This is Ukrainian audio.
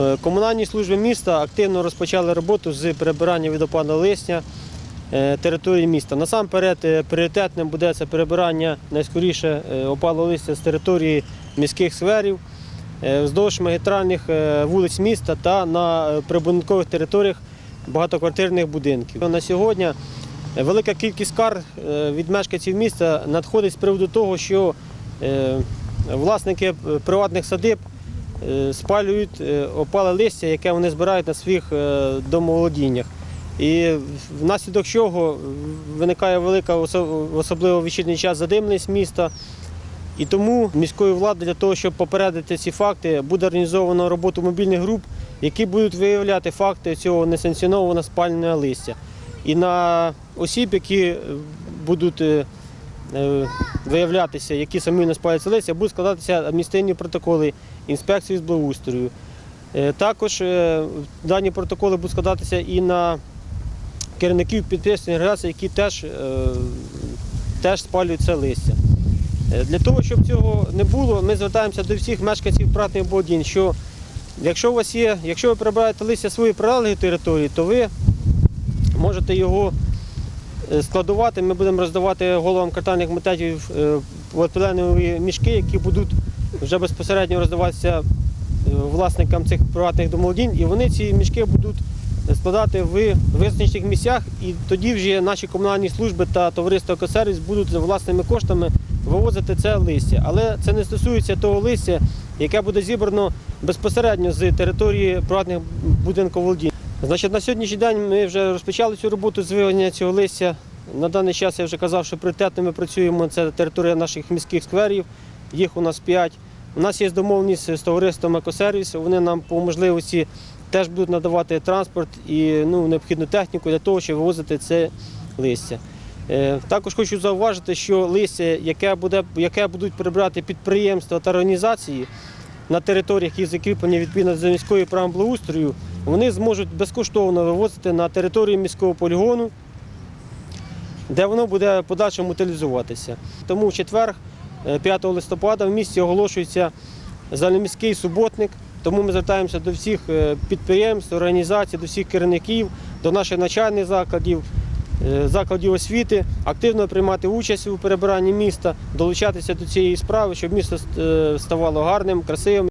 Е, Комунальні служби міста активно розпочали роботу з прибирання відопадного листя е, території міста. Насамперед е, пріоритетним буде це прибирання найскоріше опалого листя з території міських сферів вздовж магістральних вулиць міста та на прибудинкових територіях багатоквартирних будинків. На сьогодні велика кількість скарг від мешканців міста надходить з приводу того, що власники приватних садиб спалюють е, опале листя, яке вони збирають на своїх е, домоволодіннях. І внаслідок чого виникає велика, осо- особливо в вечірній час, задимленість міста. І тому міською владою для того, щоб попередити ці факти, буде організовано роботу мобільних груп, які будуть виявляти факти цього несанкціонованого спалення листя. І на осіб, які е, будуть е, е, виявлятися, які самі спалюються листя, будуть складатися адміністративні протоколи інспекції з благоустрою. Е, Також е, дані протоколи будуть складатися і на керівників підприємств і організацій, які теж, е, теж спалюють це листя. Для того, щоб цього не було, ми звертаємося до всіх мешканців Пратних Бодін, що якщо у вас є, якщо ви прибираєте листя своєї прилеглої території, то ви можете його складувати. Ми будемо роздавати головам квартальних комітетів е, поліетиленові мішки, які будуть вже безпосередньо роздаватися е, власникам цих приватних домоволодінь, і вони ці мішки будуть складати в визначених місцях, і тоді вже наші комунальні служби та товариство «Екосервіс» будуть за власними коштами вивозити це листя. Але це не стосується того листя, яке буде зібрано безпосередньо з території приватних будинків володінь. Значить, на сьогоднішній день ми вже розпочали цю роботу з вивезення цього листя. На даний час я вже казав, що пріоритетно ми працюємо. Це територія наших міських скверів. Їх у нас п'ять. У нас є домовленість з товариством Екосервіс. Вони нам по можливості теж будуть надавати транспорт і ну, необхідну техніку для того, щоб вивозити це листя. Е, Також хочу зауважити, що листя, яке, буде, яке будуть прибрати підприємства та організації на територіях, які закріплені відповідно до міської програми благоустрою, вони зможуть безкоштовно вивозити на територію міського полігону, де воно буде подальшому утилізуватися. Тому в четвер, е, 5 листопада, в місті оголошується загальноміський суботник. Тому ми звертаємося до всіх е, підприємств, організацій, до всіх керівників, до наших навчальних закладів, е, закладів освіти, активно приймати участь у перебиранні міста, долучатися до цієї справи, щоб місто е, ставало гарним, красивим.